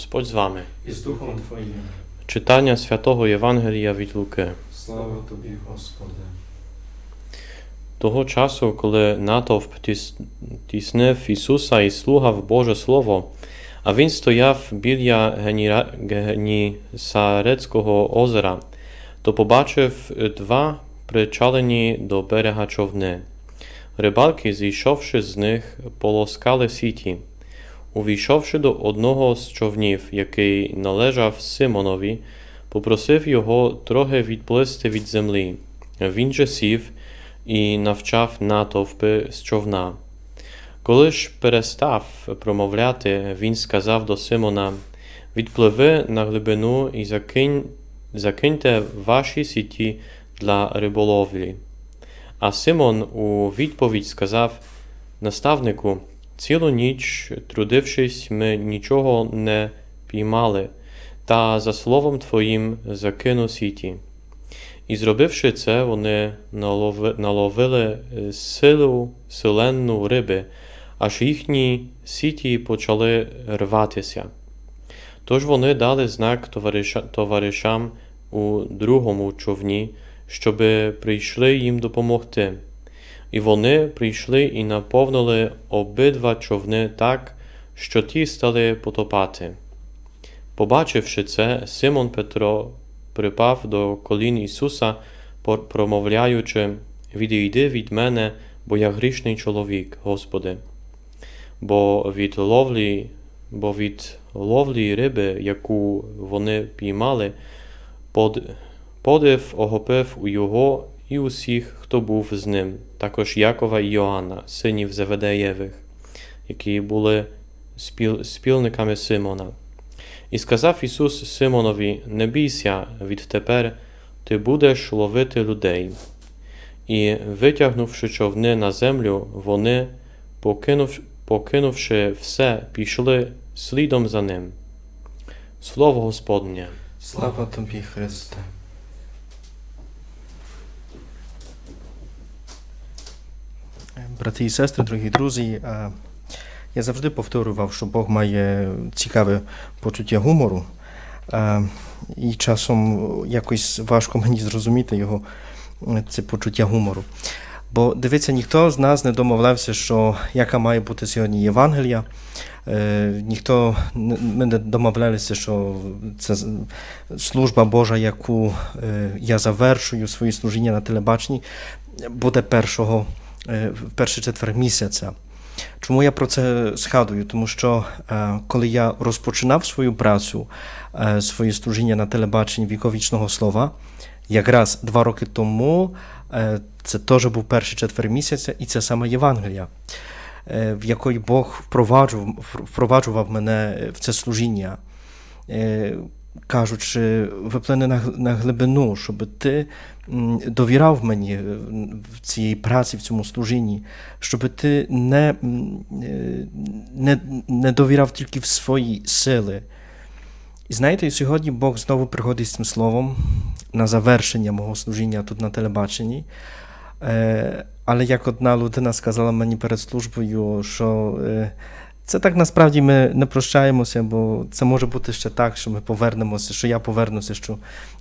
Господь з вами. і з Духом Твоїм. Читання святого Євангелія від Луки. Слава Тобі, Господи. Того часу, коли натовп тіснив Ісуса і слухав Боже Слово, а він стояв біля Генісарецького озера, то побачив два причалені до берега човни. Рибалки, зійшовши з них, полоскали сіті. Увійшовши до одного з човнів, який належав Симонові, попросив його трохи відплисти від землі. Він же сів і навчав натовпи з човна. Коли ж перестав промовляти, він сказав до Симона: Відпливи на глибину і закинь, закиньте ваші сіті для риболовлі. А Симон у відповідь сказав: Наставнику, цілу ніч, трудившись, ми нічого не піймали, та за словом твоїм закину сіті. І зробивши це, вони налови, наловили е, силу силенну риби, аж їхні сіті почали рватися. Тож вони дали знак товариша, товаришам у другому човні, щоби прийшли їм допомогти. І вони прийшли і наповнили обидва човни так, що ті стали потопати. Побачивши це, Симон Петро припав до колін Ісуса, промовляючи: Відійди від мене, бо я грішний чоловік, Господи. Бо від ловлі, бо від ловлі риби, яку вони піймали, под, подив охопив у його і усіх, хто був з ним, також Якова і Йоанна, синів Зеведеєвих, які були спіл, спільниками Симона. І сказав Ісус Симонові: Не бійся, відтепер ти будеш ловити людей. І, витягнувши човни на землю, вони, покинув, покинувши все, пішли слідом за ним. Слово Господнє. Слава Тобі, Христе. Брати і сестри, дорогі друзі, е, я завжди повторював, що Бог має цікаве почуття гумору, е, і часом якось важко мені зрозуміти його е, це почуття гумору. Бо дивіться, ніхто з нас не домовлявся, що яка має бути сьогодні Євангелія. Ніхто ми не домовлялися, що це служба Божа, яку я завершую своє служіння на телебаченні, буде першого в перший четвер місяця. Чому я про це згадую? Тому що е, коли я розпочинав свою працю, е, своє служіння на телебаченні віковічного слова, якраз два роки тому е, це теж був перший четвер місяця, і це саме Євангелія, е, в якої Бог впроваджував мене в це служіння. Кажучи, виплине на, на глибину, щоб ти м, довіряв мені е, в цій праці, в цьому служінні, щоб ти не, е, не, не довіряв тільки в свої сили. І знаєте, сьогодні Бог знову приходить з цим словом на завершення мого служіння тут на телебаченні. Е, Але як одна людина сказала мені перед службою, що це так насправді ми не прощаємося, бо це може бути ще так, що ми повернемося, що я повернуся, що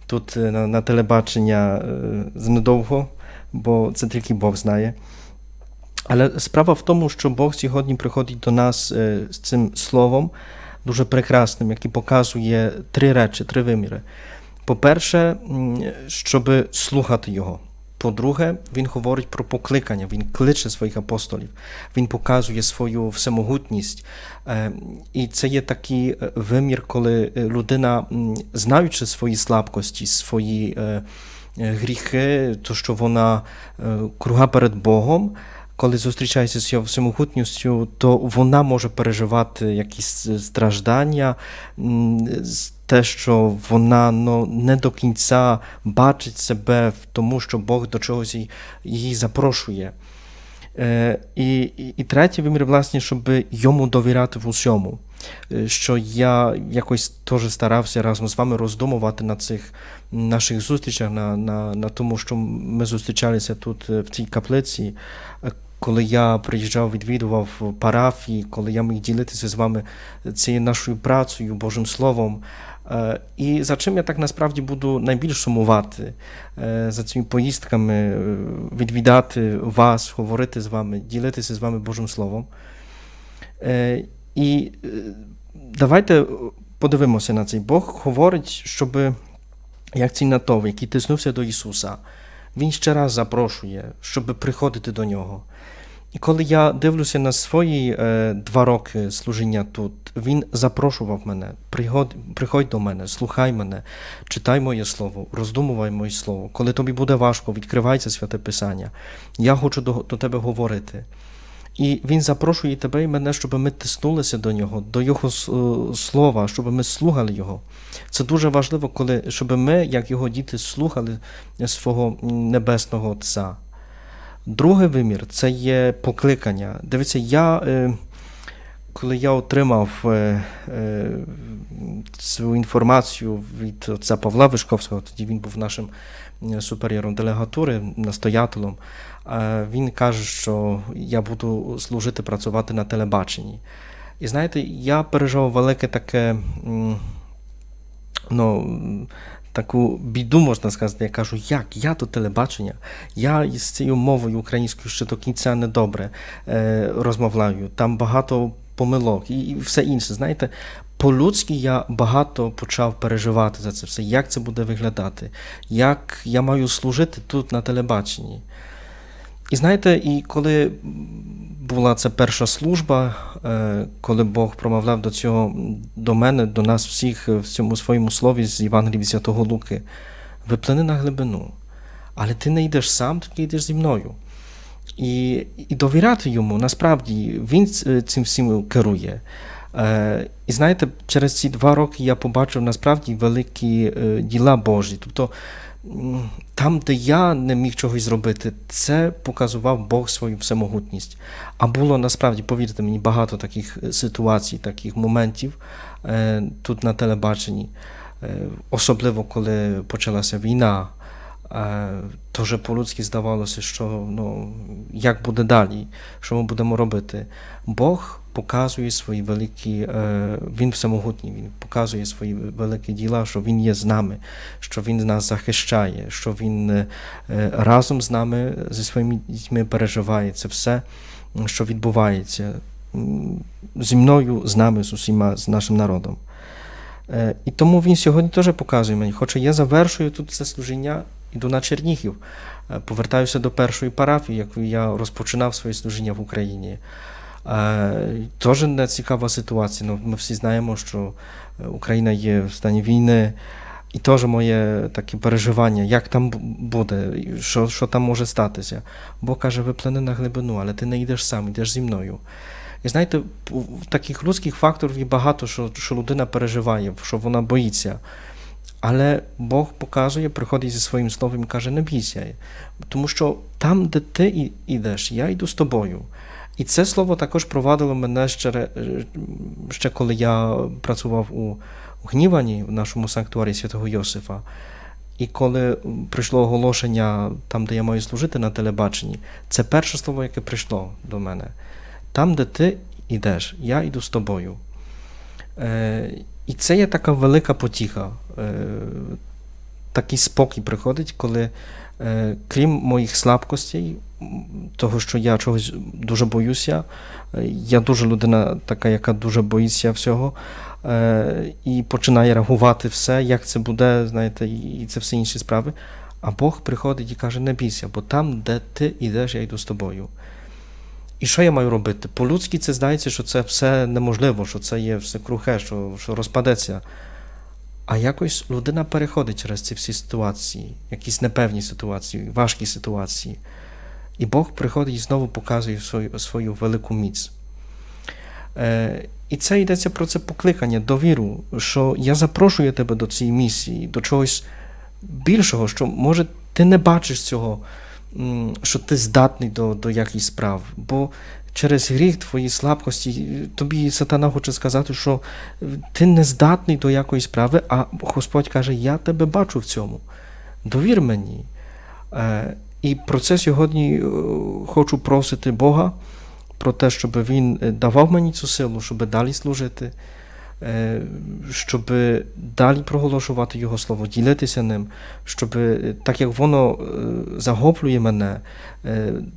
тут е, на, на телебачення е, занедовго, бо це тільки Бог знає. Але справа в тому, що Бог сьогодні приходить до нас е, з цим словом, дуже прекрасним, який показує три речі, три виміри. По-перше, щоб слухати Його. По-друге, він говорить про покликання, він кличе своїх апостолів, він показує свою всемогутність. Е, І це є такий е, вимір, коли е, людина, знаючи свої слабкості, свої гріхи, то що вона круга перед Богом, коли зустрічається з його всемогутністю, то вона може переживати якісь страждання, те, що вона ну, не до кінця бачить себе в тому, що Бог до чогось її- запрошує. Е, і, і, і третій вимір, власне, щоб йому довіряти в усьому. Е, Що я якось теж старався разом з вами роздумувати на цих наших зустрічах, на, на, на тому, що ми зустрічалися тут е, в цій каплиці. Е, коли я приїжджав, відвідував парафії, коли я міг ділитися з вами цією нашою працею, Божим Словом. Е, І за чим я так насправді буду найбільш сумувати за цими поїздками, відвідати вас, говорити з вами, ділитися з вами Божим Словом. І давайте подивимося на цей Бог говорить, щоб як цей натов, який тиснувся до Ісуса, Він ще раз запрошує, щоб приходити до Нього. І коли я дивлюся на свої е, два роки служіння тут, він запрошував мене, приходь, приходь до мене, слухай мене, читай моє слово, роздумувай моє слово. Коли тобі буде важко, відкривайся святе Писання. Я хочу до, до тебе говорити. І він запрошує тебе і мене, щоб ми тиснулися до нього, до його е, слова, щоб ми слухали його. Це дуже важливо, коли, щоб ми, як його діти, слухали свого небесного Отця. Другий вимір це є покликання. Дивіться, я, е, коли я отримав е, е, цю інформацію від отця Павла Вишковського, тоді він був нашим е, суперіором делегатури, настоятелем, він каже, що я буду служити, працювати на телебаченні. І знаєте, я пережив велике таке. Ну, таку біду, можна сказати, я кажу, як? Я до телебачення, я із цією мовою українською ще до кінця недобре е, розмовляю. Там багато помилок і все інше. Знаєте, по-людськи я багато почав переживати за це все, як це буде виглядати, як я маю служити тут на телебаченні. І знаєте, і коли була ця перша служба, е, коли Бог промовляв до цього до мене, до нас всіх в цьому своєму слові з Євангелії Святого Луки, виплини на глибину. Але ти не йдеш сам, ти йдеш зі мною. І, і довіряти йому, насправді, він цим всім керує. Е, і знаєте, через ці два роки я побачив насправді великі е, діла Божі. Тобто там, де я не міг чогось зробити, це показував Бог свою всемогутність. А було насправді, повірте мені, багато таких е, ситуацій, таких моментів е, тут на телебаченні. Е, особливо коли почалася війна. То вже по-людськи здавалося, що ну, як буде далі, що ми будемо робити. Бог показує свої великі, е, Він всемогутній, Він показує свої великі діла, що Він є з нами, що Він нас захищає, що Він е, разом з нами, зі своїми дітьми переживає це все, що відбувається зі мною, з нами, з усіма, з нашим народом. Е, І тому він сьогодні теж показує мені, хоча я завершую тут це служіння, іду на Чернігів, повертаюся до першої парафії, яку я розпочинав своє служіння в Україні. Е, Теж не цікава ситуація. Ну, ми всі знаємо, що е, Україна є в стані війни, і теж моє таке переживання, як там буде, що, що там може статися. Бог каже, виплини на глибину, але ти не йдеш сам, йдеш зі мною. І знаєте, таких людських факторів є багато, що, що людина переживає, що вона боїться. Але Бог показує, приходить зі своїм словом і каже, не бійся. Тому що там, де ти йдеш, я йду з тобою. І це слово також провадило мене ще, е, ще коли я працював у, Гнівані, в нашому санктуарі святого Йосифа. І коли прийшло оголошення там, де я маю служити на телебаченні, це перше слово, яке прийшло до мене. Там, де ти йдеш, я йду з тобою. Е, і це є така велика потіха. Е, такий спокій приходить, коли, е, крім моїх слабкостей, того, що я чогось дуже боюся, я дуже людина така, яка дуже боїться всього, е, і починає реагувати все, як це буде, знаєте, і це все інші справи. А Бог приходить і каже: не бійся, бо там, де ти йдеш, я йду з тобою. І що я маю робити? По-людськи це здається, що це все неможливо, що це є все крухе, що, що розпадеться. А якось людина переходить через ці всі ситуації, якісь непевні ситуації, важкі ситуації. І Бог приходить і знову показує свою, свою велику міць. Е, і це йдеться про це покликання, довіру, що я запрошую тебе до цієї місії, до чогось більшого, що може ти не бачиш цього, що ти здатний до, до якихось справ. Бо через гріх твої слабкості, тобі сатана хоче сказати, що ти не здатний до якоїсь справи, а Господь каже, я тебе бачу в цьому. Довір мені. Е, І про це сьогодні е, хочу просити Бога, про те, щоб Він е, давав мені цю силу, щоб далі служити, е, щоб далі проголошувати Його Слово, ділитися ним, щоб так як воно захоплює мене,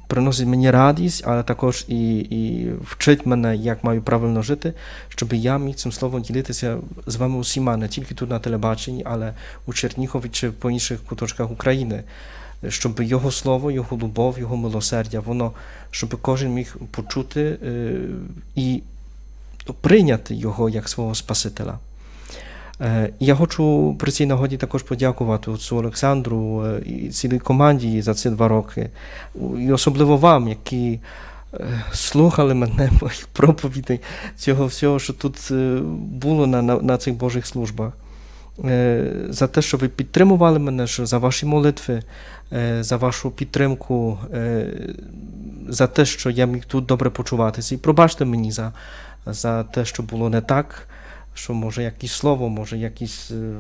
приносить мені радість, але також і, і вчить мене, як маю правильно жити, щоб я міг цим словом ділитися з вами усіма, не тільки тут на телебаченні, але у Чернігові чи по інших куточках України. Щоб його слово, його любов, його милосердя, воно, щоб кожен міг почути е, і прийняти його як свого Спасителя. Е, Я хочу при цій нагоді також подякувати отцу Олександру е, і цілій команді за ці два роки, і особливо вам, які слухали мене моїх проповідей цього всього, що тут було на, на, на цих Божих службах. Е, За те, що ви підтримували мене, що за ваші молитви, е, за вашу підтримку, е, за те, що я міг тут добре почуватися. І пробачте мені за, за те, що було не так, що може якесь слово, може якесь е,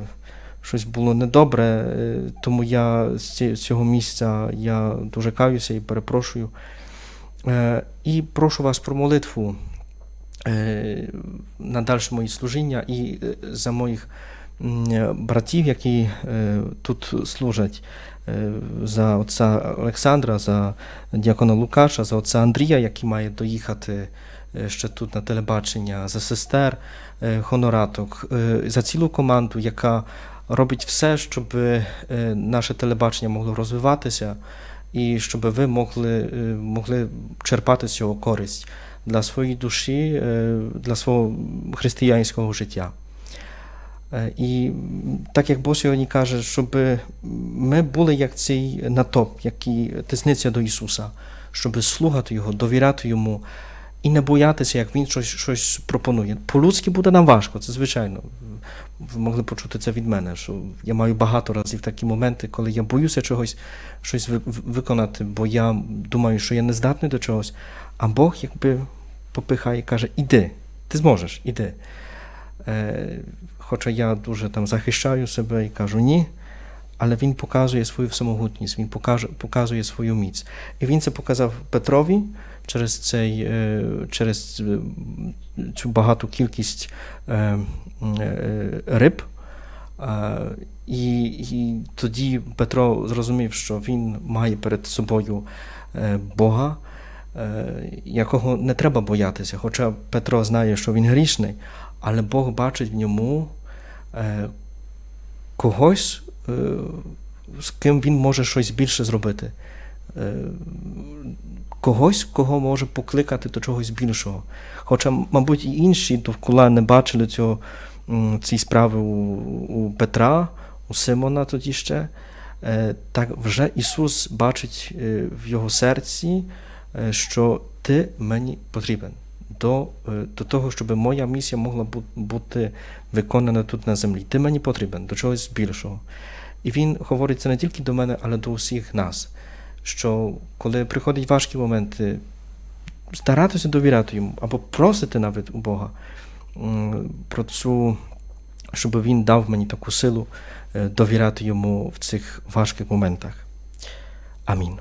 щось було недобре. Тому я з цього місця я дуже каюся і перепрошую. І прошу вас про молитву на дальше мої служіння і за моїх братів, які е, тут служать. е, За отця Олександра, за дякона Лукаша, за отця Андрія, який має доїхати е, ще тут на телебачення, за сестер хонораток, за цілу команду, яка робить все, щоб наше телебачення могло розвиватися і щоб ви могли, могли черпати з цього користь для своєї душі, для свого християнського життя. Е, І так як Бог сьогодні каже, щоб ми були як цей натоп, який тисниться до Ісуса, щоб слухати Його, довіряти Йому і не боятися, як Він щось, щось пропонує. По-людськи буде нам важко, це звичайно. Ви могли почути це від мене, що я маю багато разів такі моменти, коли я боюся чогось щось ви- виконати, бо я думаю, що я не здатний до чогось, а Бог якби попихає і каже: іди, ти зможеш, іди. Хоча я дуже там захищаю себе і кажу ні, але він показує свою самогутність, він покаже, показує свою міць. І він це показав Петрові через, цей, е, через е, цю багату кількість е, риб. І, і тоді Петро зрозумів, що він має перед собою Бога, якого не треба боятися. Хоча Петро знає, що він грішний, але Бог бачить в ньому когось, е, з ким він може щось більше зробити. Е, Когось, кого може покликати до чогось більшого. Хоча, мабуть, і інші довкола не бачили цього, цієї справи у, у Петра, у Симона тоді ще. Е, Так вже Ісус бачить е, в його серці, е, що ти мені потрібен до, е, до того, щоб моя місія могла бути виконана тут на землі. Ти мені потрібен до чогось більшого. І він говорить це не тільки до мене, але до усіх нас. Що коли приходять важкі моменти, старатися довіряти йому або просити навіть у Бога про цю, щоб він дав мені таку силу е, довіряти йому в цих важких моментах. Амінь.